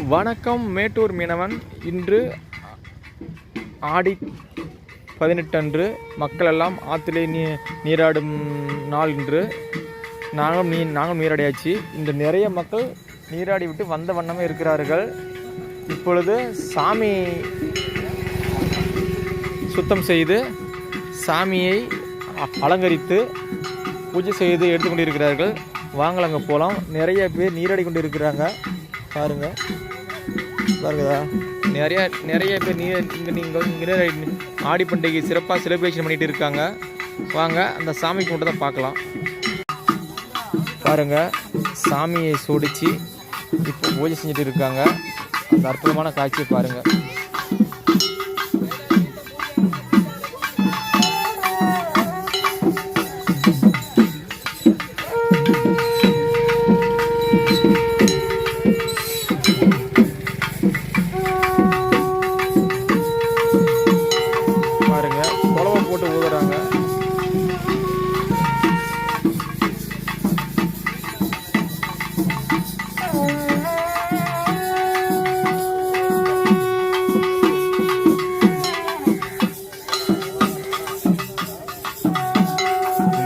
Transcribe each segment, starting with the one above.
வணக்கம் மேட்டூர் மீனவன். இன்று ஆடி பதினெட்டன்று மக்கள் எல்லாம் ஆற்றிலே நீ நீராடும் நாள் இன்று. நாங்களும் நீ நாங்களும் நீராடியாச்சு. இந்த நிறைய மக்கள் நீராடி விட்டு வந்த வண்ணமே இருக்கிறார்கள். இப்பொழுது சாமி சுத்தம் செய்து சாமியை அலங்கரித்து பூஜை செய்து எடுத்துக்கொண்டிருக்கிறார்கள் வாங்கலாம் போகலாம் நிறைய பேர் நீராடி கொண்டு இருக்கிறாங்க பாருங்க. பாருங்கதா. நிறைய நிறைய பேர் நீ இங்கே நீங்கள் இங்கே ஆடி பண்டிகை சிறப்பாக செலிப்ரேஷன் பண்ணிட்டு இருக்காங்க. வாங்க அந்த சாமி மட்டும் தான் பார்க்கலாம். பாருங்க சாமியை சோடிச்சு இப்போ பூஜை செஞ்சுட்டு இருக்காங்க. அந்த அற்புதமான காட்சியை பாருங்க.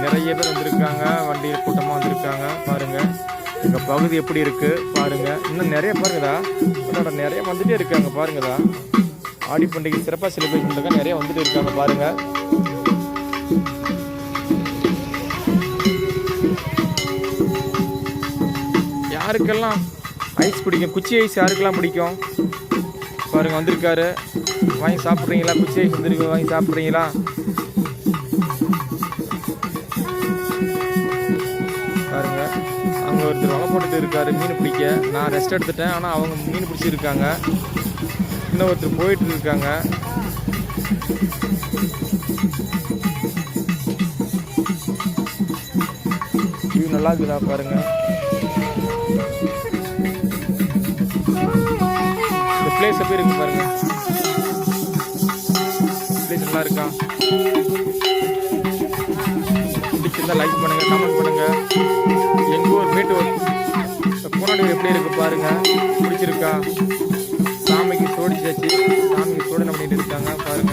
நிறைய பேர் வந்திருக்காங்க வண்டியில் கூட்டமாக வந்திருக்காங்க பாருங்க. எங்கள் பகுதி எப்படி இருக்கு பாருங்க. இன்னும் நிறைய பாருங்கதா அதோட நிறைய வந்துட்டே இருக்காங்க பாருங்கதா ஆடி பண்டிகை சிறப்பாக செலிப்ரேட் பண்ணுறாங்க நிறைய வந்துட்டு இருக்காங்க பாருங்க. யாருக்கெல்லாம் ஐஸ் பிடிக்கும்? குச்சி ஐஸ் யாருக்கெல்லாம் பிடிக்கும்? பாருங்கள் வந்திருக்காரு. வாங்கி சாப்பிட்றீங்களா? குச்சி ஐஸ் வந்துருக்கு வாங்கி சாப்பிட்றீங்களா? பாருங்கள் அங்கே ஒருத்தர் வலை போட்டுட்டு இருக்காரு மீன் பிடிக்க. நான் ரெஸ்ட் எடுத்துட்டேன் ஆனால் அவங்க மீன் பிடிச்சிருக்காங்க. இன்னும் ஒருத்தர் போயிட்டு இருக்காங்க. வியூ நல்லா இருக்குதா பாருங்கள் பிளேஸ் எப்படி இருக்கு பாருங்க. பிளேஸ் நல்லா இருக்கா? பிடிச்சிருந்தா லைக் பண்ணுங்க கமெண்ட் பண்ணுங்க. எங்கள் ஊர் மேட்டூர் பூனாடி எப்படி இருக்கு பாருங்க? பிடிச்சிருக்கா? சாமிக்கு சோடிச்சாச்சு. சாமிக்கு சோடனை பண்ணிட்டு இருக்காங்க பாருங்க.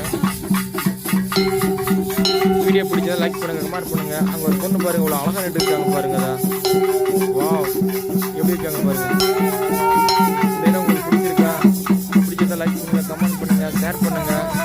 வீடியோ பிடிச்சதா லைக் பண்ணுங்க கமெண்ட் பண்ணுங்க. அங்கே ஒரு பொண்ணு பாருங்க இவ்வளோ அழகாக நின்று இருக்காங்க பாருங்க ஷேர் பண்ணுங்கள்